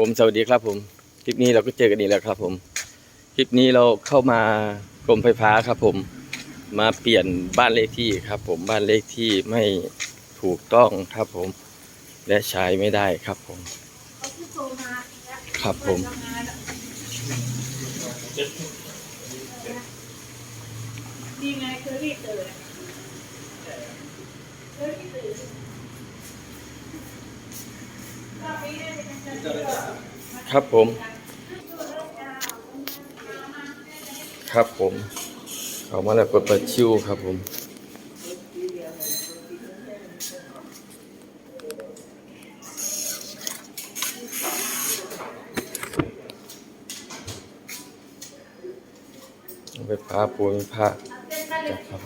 ผมสวัสดีครับผมคลิปนี้เราก็เจอกันอีกแล้วครับผมคลิปนี้เราเข้ามากรมไฟฟ้าครับผมมาเปลี่ยนบ้านเลขที่ครับ ผมบ้านเลขที่ไม่ถูกต้องครับผม และใช้ไม่ได้ครับผม ครับผมนี่ไงเคอรีบตื่นคือรีบตื่นรอบนี้เนี่ยมันจะเลือก ครับผม ครับผมเขามาแล้วกดเปิดชิวครับผมไปพาปูนพาจับครับ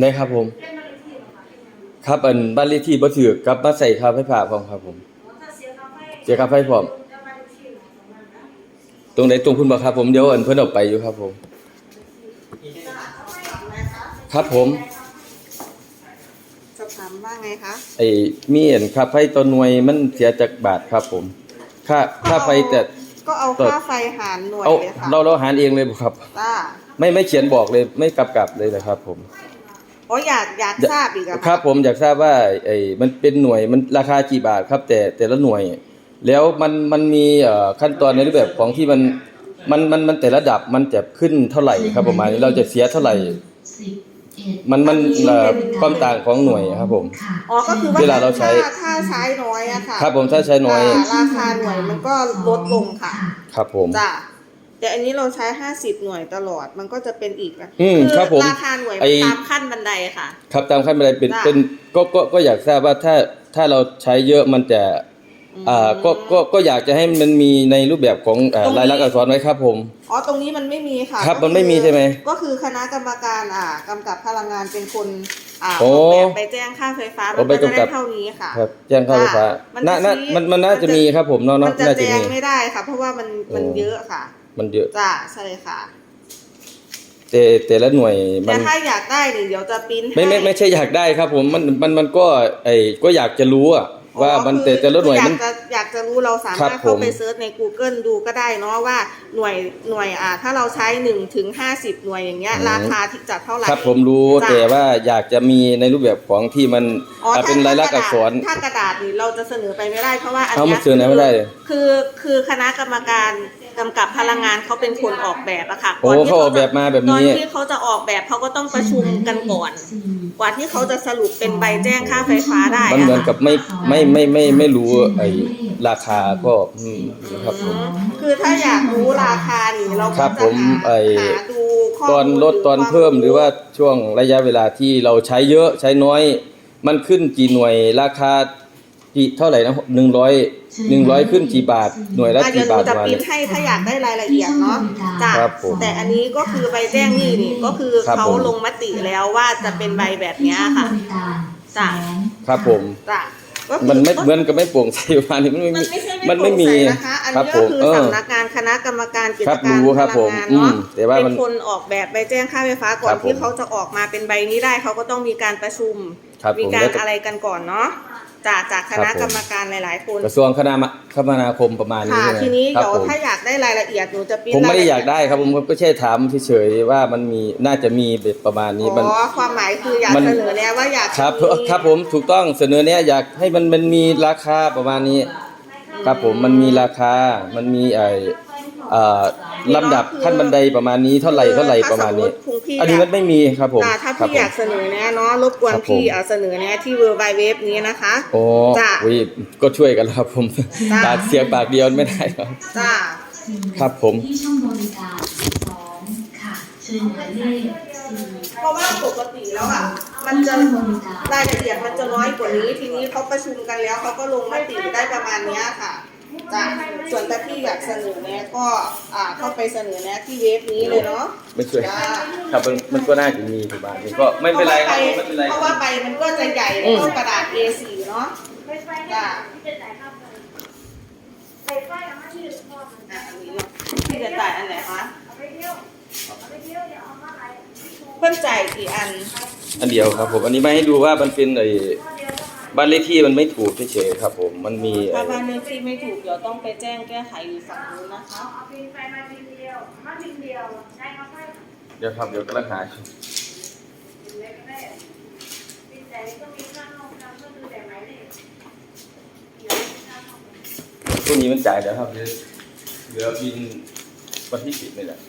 ได้ครับผม ครับอันบ้านเลขที่บ่ถือกลับมาใส่ค่าไฟฟ้าพร้อมครับผม เสียค่าไฟพร้อม ตรงไหนตรงคุณบ่ครับผมเดี๋ยวอันเพิ่นเออกไปอยู่ครับผม ครับผมสอบถามว่าไงคะไอ้มีอันค่าไฟตัวหน่วยมันเสียจากบาทครับผม ค่าค่าไฟแต่ ก็เอาเปิดค่าไฟหารหน่วยเอาเลยค่ะเราเราหารเองเลยบ่ครับ จ้า ไม่ไม่เขียนบอกเลยไม่กลับกลับเลยนะครับผม โอ้อยากอยากทราบอีกอะะครับผมอยากทราบว่าไอ้มันเป็นหน่วยมันราคากี่บาทครับ แต่แต่ละหน่วย แล้วมันมันมีเอ่อขั้นตอนในรูปแบบของที่มันมันมันมันแต่ละระดับมันจะขึ้นเท่าไหร่ครับประมาณนี้เราจะเสียเท่าไหร่ มันมันเอ่อความต่างของหน่วยครับผม อ๋อก็คือว่าเวลาเราใช้ ถ้ถ้าใช้น้อยอะค่ะครับผมถ้าใช้น้อยาราคาหน่วยมันก็ลดลงค่ะ ครับผม จ้า แต่อันนี้เราใช้50หน่วยตลอดมันก็จะเป็นอีกนะอืมครับผมราคาหน่วยไอ้ ตามขั้นบันไดค่ะ ครับตามขั้นบันไดเป็นจ้ะ เป็นก็ก็ก็อยากทราบว่าถ้าถ้าเราใช้เยอะมันจะอ่าก็ก็ก็อยากจะให้มันมีในรูปแบบของเอ่อลายลักษณ์อักษรไว้ครับผม อ๋อตรงนี้มันไม่มีค่ะครับก็มันไม่มีใช่ไหมก็คือคณะกรรมการอ่ากำกับพลังงานเป็นคนอ่าโอ้ออกแบบไปแจ้งค่าไฟฟ้าโอ้มันไปก็จะกำกัได้บเท่านี้ค่ะ ครับแจ้งเข้าไฟฟ้ามันน่าจะน่าชี้มันมันน่าจะ มีครับผมเนาะมัเนาะนจะน่าจะแจ้งมี ไม่ได้ค่ะ เพราะว่ามันมันโอ้ เยอะค่ะ มันเยอะ จ้าใช่ค่ะแต่แต่ละหน่วยมัแต่นถ้าอยากได้นี่เดี๋ยวจะปริ้นไม่ไม่ให้ไม่ใช่อยากได้ครับผมมันมันมันก็ไอ้ก็อยากจะรู้อะว่าอ๋อมันคืแต่อแต่ละหน่วยคือมันอยากจะอยากจะรู้เราสาครัมารบถเข้าผมไปเซิร์ชใน Google ดูก็ได้เนาะว่าหน่วยหน่วยอ่าถ้าเราใช้1ถึง50หน่วยอย่างเงี้ยราคาที่จะเท่าไหร่ครับผมรู้จ้ะแต่ว่าอยากจะมีในรูปแบบของที่มันอ๋ออ่าถ้าเป็นลายลักษณ์อักษร ถ้ากระดาษนี่เราจะเสนอไปไม่ได้เพราะว่าอันเอาเนี้มายเสนอไม่ได้คือคือคณะกรรมการ กำกับพลังงานเขาเป็นคนออกแบบอะค่ะโอ้ก่นที่เขาออกแบบมาแบบนี้ ตอนที่เขาจะออกแบบเขาก็ต้องประชุมกันก่อน กว่าที่เขาจะสรุปเป็นใบแจ้งค่าไฟฟ้าได้มันเหมือนอะกับไม่ไม่ไม่ไม่ไม่รู้ไอ้ราคาก็อืมนะครับผมคือถ้าอยากรู้ราคานี่เราครัก็บจะผมหาไอ้ หาดูข้อตอนมูลลดตอนความเพิ่มหรือว่าช่วงระยะเวลาที่เราใช้เยอะใช้น้อย มันขึ้นกี่หน่วยราคา กี่เท่าไหร่นะหนึ่งร้อยหนึ่งร้อยขึ้นกี่บาทหน่วยละอะเดี๋ยกี่วหนูบาทปจะระมาณปริ้นี้นให้ถ้าอยากได้รายละเอียดเนาะจ้ะครับผมแต่อันนี้ก็คือใบแจ้งหนี่นี่ก็คือครับเขาผม ลงมติแล้วว่าจะเป็นใบแบบเนี้ยค่ะ จ้ะ ครับผม จ้ะก็คือ มันไม่เหมือนกับไม่โปร่งใสประมาณนี้มันไม่มันมีไม่ใช่มันไม่มีโปร่งใสนะคะอันครับนี้ผก็มคือเออ สำนักงานคณะกรรมการกิจครับการรู้ครับพผลัมงงานอืมเนาะแต่ว่าเป็มันนคนออกแบบใบแจ้งค่าไฟฟ้าก่อครันบที่ผมเขาจะออกมาเป็นใบนี้ได้เขาก็ต้องมีการประชุม ครับมีผมการแล้วก็ อะไรกันก่อนเนาะ จากจากคณะครับผมกรรมการหลาย ๆ คน กระทรวงคณะคมนาคมประมาณนี้ค่ะ ใช่ไหมทีนี้ครับเดี๋ยวผมถ้าอยากได้รายละเอียดหนูจะปริ้นผมไม่ได้รละอยากได้ครับผมก็แค่ถามเฉยๆว่ามันมีน่าจะมีแบบประมาณนี้มัน อ๋อความหมายคืออยากมัน เสนอแนะว่าอยากครับจะมีครับผมถูกต้องเสนอเนี้ยอยากให้มันมันมีราคาประมาณนี้ ครับผมมันมีราคา มันมีไอเอ่อลำดับขั้นบันไดประมาณนี้เท่าไหร่เท่าไหร่ประมาณนี้ถ้สติพี่อันนี้มันไม่มีครับผมอ่าถ้าครับพี่อยากผมเสนอแนะเนาะรบกวนครับผมพี่เอาเสนอแนะที่เวอร์ไบเว็บนี้นะคะโอ้จ้ะวิก็ช่วยกันแล้วครับผมจ้ะปากเสียงปากเดียวไม่ได้ครับจ้าครับผมที่ช่องบริการสองค่ะเชิญหมายเลขสี่เพราะว่าปกติแล้วอะมันจะรายละเอียดมันจะน้อยกว่านี้ทีนี้เขาประชุมกันแล้วเขาก็ลงมติได้ประมาณเนี้ยค่ะ จ้ะส่วนถ้าพี่อยากเสนอแนะก็อ่าเข้าไปเสนอแนะที่เว็บนี้เลยเนาะไม่ช่วยจ้าครับมันมันก็น่าจะมีประมาณนี้ก็ไม่เป็นไรครับผมไม่เป็นไรเพราะว่าใบมันก็จะใหญ่แล้วก็กระดาษ A4 เนาะจ้าอะอันนี้เนาะพี่จะจ่ายอันไหนคะเพิ่นจ่ายกี่อัน อันเดียวครับผม อันนี้มาให้ดูว่ามันเป็นไอ้ใบบ้านเลขที่มันไม่ถูกเฉยๆครับ ผมมันมีถ้าบ้านเลขที่ไม่ถูกเดี๋ยวต้องไปแจ้งแก้ไขอยู่ฝั่งนู้นนะคะเอาบินไปมาบินเดียวมาบินเดียวใช่เขาให้เดี๋ยวครับเดี๋ยวกำลังหาอยู่บินเล็กก็ได้บินแต่ก็มีค่าห้องน้ำก็คือแต่ไหนเนี่ยเดี๋ยวค่าห้องพรุ่งนี้มันจ่ายเดี๋ยวครับเดี๋ยวเดี๋ยวบินวันที่สิบนี่แหละ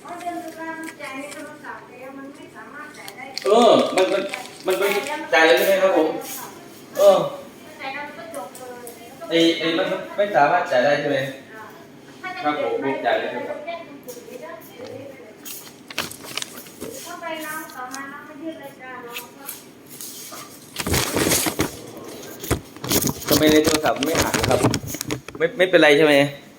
เพราะเดือนตุลามันจ่ายในโทรศัพท์แล้วมันไม่สามารถจ่ายได้ เออ มันมันมันเป็นจ่ายแล้วใช่ไหมครับผม เออจ่ายแล้วก็จบเลยไอ้ไอ้มันไม่สามารถจ่ายได้ใช่ไหมครับผมผมจ่ายเลยครับเข้าไปน้องต่อมาน้องไม่ยืดเลยจ้าน้องก็ทำไมในโทรศัพท์ไม่อ่านครับ ไม่ไม่เป็นไรใช่ไหมไ